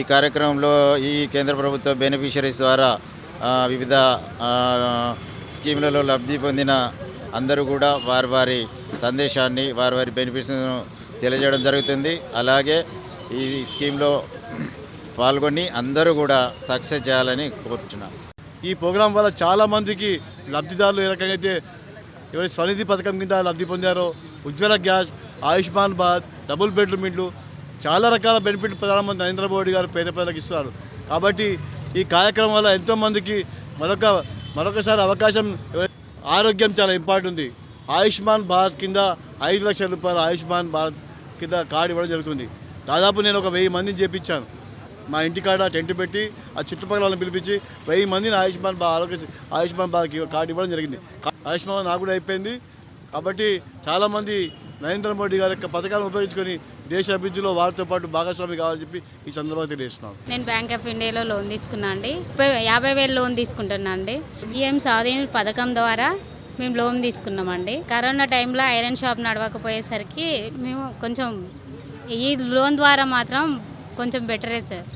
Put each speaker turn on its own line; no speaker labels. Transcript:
ఈ కార్యక్రమంలో ఈ కేంద్ర ప్రభుత్వ బెనిఫిషరీస్ ద్వారా వివిధ స్కీములలో లబ్ధి పొందిన అందరూ కూడా వారి వారి సందేశాన్ని వారి వారి బెనిఫిట్స్ను తెలియజేయడం జరుగుతుంది. అలాగే ఈ స్కీమ్లో పాల్గొని అందరూ కూడా సక్సెస్ చేయాలని కోరుచున్నాను.
ఈ ప్రోగ్రాం వల్ల చాలామందికి లబ్ధిదారులు ఏ రకంగా అయితే ఎవరి స్వనిధి పథకం కింద లబ్ధి పొందారో Ujjwala gas Ayushman Bharat double bedroom ఇండ్లు చాలా రకాల బెనిఫిట్ ప్రధానమంత్రి నరేంద్ర మోడీ గారు పేద ప్రజలకు ఇస్తున్నారు. కాబట్టి ఈ కార్యక్రమం వల్ల ఎంతోమందికి మరొక మరొకసారి అవకాశం ఆరోగ్యం చాలా ఇంపార్టెంట్ ఉంది. ఆయుష్మాన్ భారత్ కింద ఐదు లక్షల రూపాయల ఆయుష్మాన్ భారత్ కింద కార్డు ఇవ్వడం జరుగుతుంది. దాదాపు నేను ఒక వెయ్యి మందిని చేపించాను. మా ఇంటికాడ టెంట్ పెట్టి ఆ చుట్టుపక్కల వాళ్ళని పిలిపించి వెయ్యి మందిని ఆయుష్మాన్ ఆరోగ్య ఆయుష్మాన్ భారత్ కార్డు ఇవ్వడం జరిగింది. ఆయుష్మాన్ నాకు కూడా అయిపోయింది. కాబట్టి చాలామంది నరేంద్ర మోడీ గారి యొక్క పథకాలను ఉపయోగించుకొని దేశ అభివృద్ధిలో వారితో పాటు భాగస్వామి కావాలని చెప్పి ఈ సందర్భంగా తెలియజేస్తున్నాను
నేను బ్యాంక్ ఆఫ్ ఇండియాలో లోన్ తీసుకున్నా అండి. యాభై వేలు లోన్ తీసుకుంటున్నా అండి. పిఎం స్వాధీన పథకం ద్వారా మేము లోన్ తీసుకున్నామండి కరోనా టైంలో ఐరన్ షాప్ నడవకపోయేసరికి మేము కొంచెం ఈ లోన్ ద్వారా మాత్రం కొంచెం బెటరే సార్.